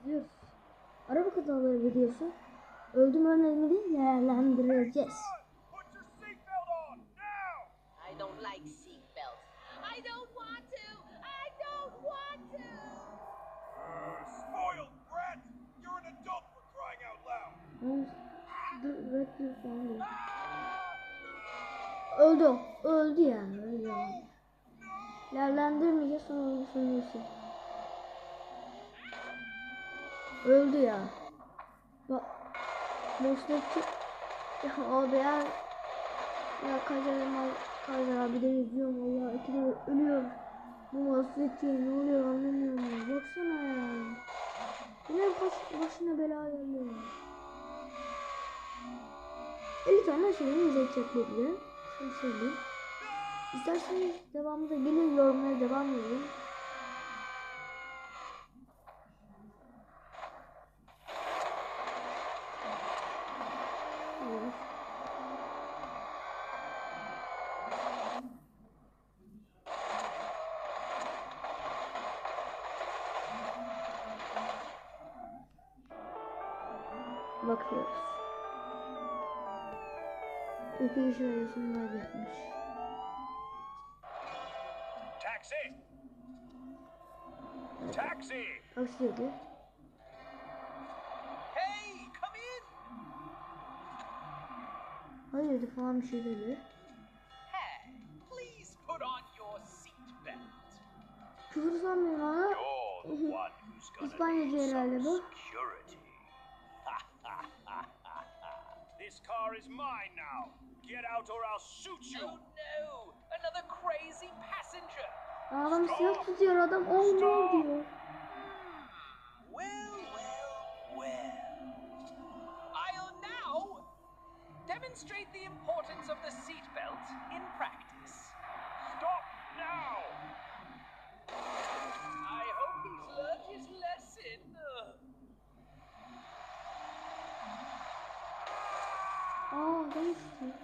izliyoruz. Araba kazaları videosu. Öldüm ölmedi değerlendireceğiz. Put your seatbelt on now! I don't like seatbelts. I don't want to. I don't want to. Spoiled brat! You're an adult for crying out loud! Yalnız dur, red Bull falan değil. Öldü. Öldü yani. Öldü yani. Değerlendirmeyeceğiz sonra onu söylüyorsun. Öldü ya. Bak. Boştaki ya abi ya. Ya Kayseri Kayseri abi de izliyorum valla. İki de ölüyor. Bu Mosfetçi ne oluyor anlamıyorum. Baksana ya. Yine baş, başına bela geliyor. 50 tane şeyimiz edecek bu bile. Şunu söyleyeyim. İsterseniz devamında gelin yorumlara devam edelim. Evet. Bakıyoruz. İki kişi arasında kaybetmiş. Taxi! Taxi! Aksiydi. Hey, come in! Hayırdır falan bir şey dedi. Hey, please put on your seatbelt. Küfür sanmıyorum ama İspanyolca herhalde bu. This car is mine now. Get out or I'll shoot you. Oh no! Another crazy passenger! adam silah tutuyor adam olmuyor diyor. Hmm. Well, well, well. I'll now demonstrate the importance of the seatbelt Adam istiyor.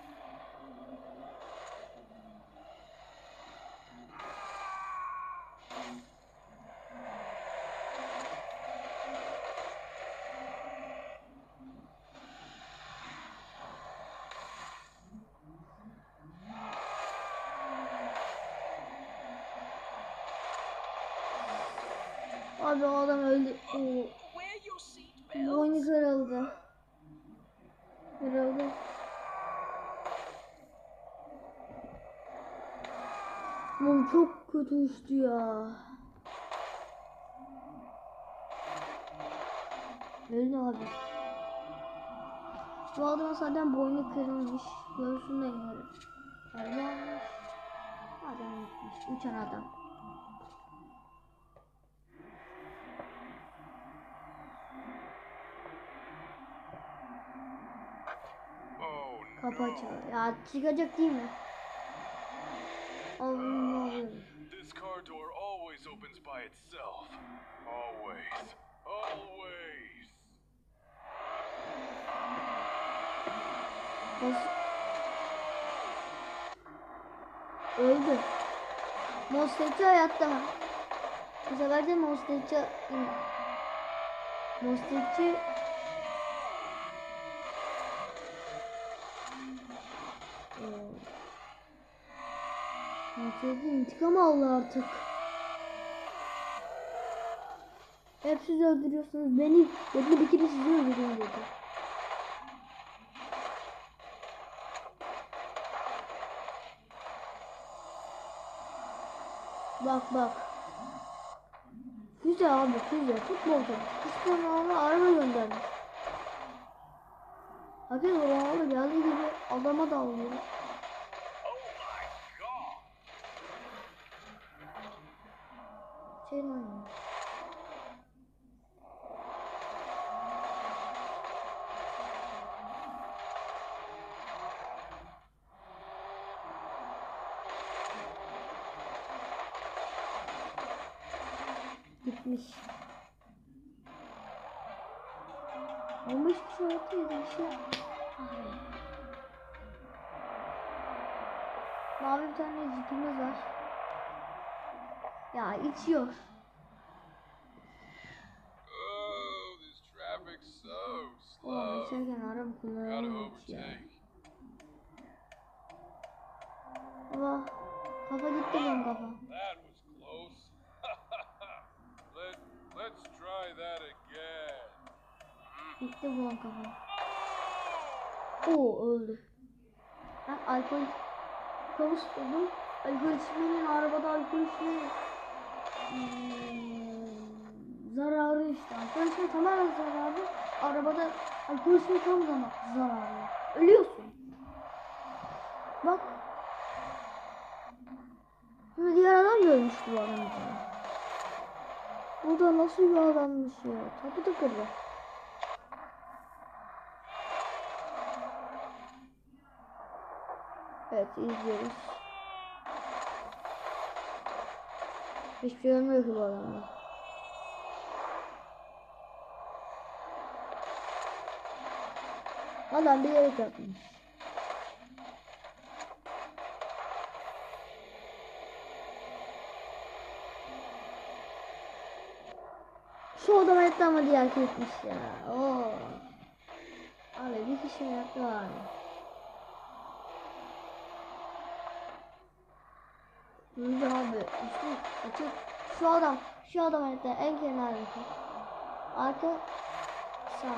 Abi o adam öldü. Seatbelt. boynu kırıldı. Kırıldı. Oğlum çok kötü uçtu ya. Öldü abi. Bu adamın zaten boynu kırılmış. Göğsünde inerim. Öyle olmuş. Adam gitmiş. Uçan adam. Oh Kapı açıldı. Ya çıkacak değil mi? Ne oluyor? This car door always opens by itself. Always. Always. Bas. Öldü. Mostetçi hayatta. Bu sefer de Mostetçi... Mostetçi... Mostetçi intikam aldı artık. Hep siz öldürüyorsunuz beni. Beni bir kere sizi öldürüyorum dedi. Bak bak. Füze abi füze futbolcu. Cristiano araba göndermiş. Hakikaten Ronaldo geldiği gibi adama dalıyor. Şey oynuyor. Gitmiş. 15 kişi ortaya bir şey. Mavi bir tane jipimiz var. Ya içiyor. Oh, geçerken araba kullanamamış ya. Allah, kafa gitti benim kafa. Gitti bu kafa. Oo öldü. Ben alkol kavuşturdum. Alkol içmenin arabada alkol içmenin zararı işte. Alkol içme tamamen zararı. Arabada alkol içme tam zaman zararı. Ölüyorsun. Bak. Şimdi diğer adam da ölmüş bu adam gibi. Bu da nasıl bir ya. Tapu da kırdı. Evet izliyoruz. Hiçbir şey olmuyor ki bu adamda. Adam bilerek. Şu adam etti ama diğer etmiş ya. Oo. Abi bir kişi yaptı abi. Öldü abi. Üstü açık. Şu adam. Şu adam hatta en kenardaki. Arka sağ.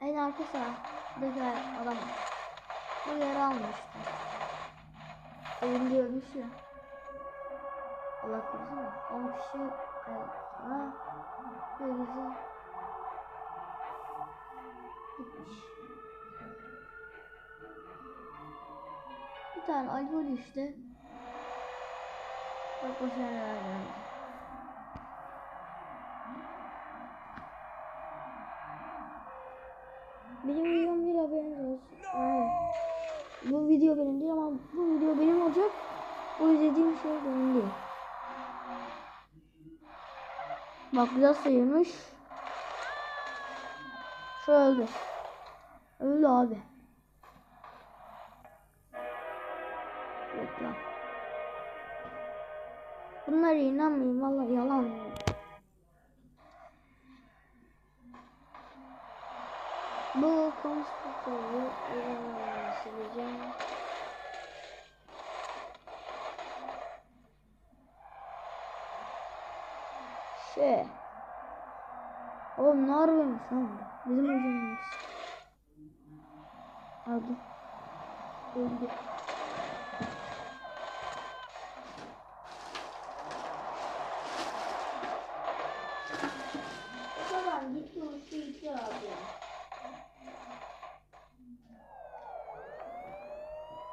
En arka sağ. Buradaki adam. Bu yeri almıştı. Elimde ölmüş ya. Allah korusun. 10 kişi. Ha. Ne güzel. Gitmiş. Bir tane alkol işte. Bak boşuna verdim. Benim videom değil haberiniz olsun. Evet. Bu video benim değil ama bu video benim olacak. Bu izlediğim şey benim değil. Bak biraz sayılmış. Şu öldü. Öldü abi. Reklam. Bunlara inanmayın vallahi yalan. Bu konuştukları sileceğim. Şey. Oğlum ne arıyormuş lan? Bizim hocamız. Hadi. Öldü.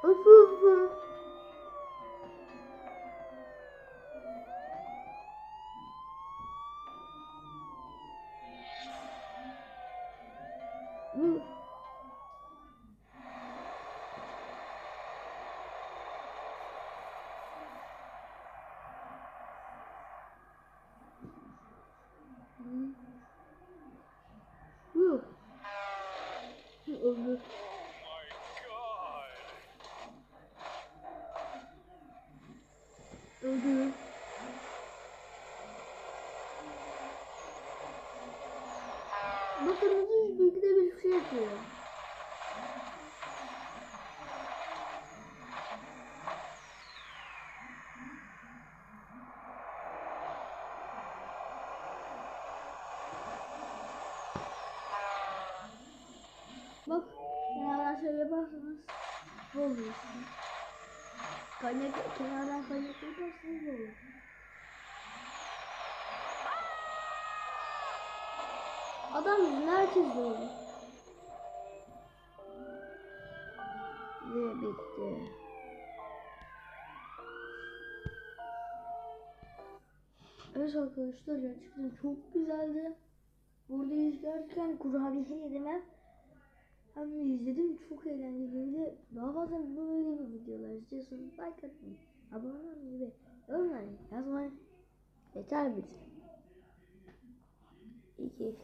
Woo. Bu oluyor işte. Kaynak, kenardan kaynak yaparsanız bu olur. Adam yüzünden herkes böyle. Ve bitti. Evet arkadaşlar gerçekten çok güzeldi. Burada izlerken kurabiye yedim hem. Hem izledim çok eğlenceliydi. Daha fazla böyle videolar istiyorsanız like atmayı, abone olmayı ve yorumları yazmayı yeter bize. İyi keyifler.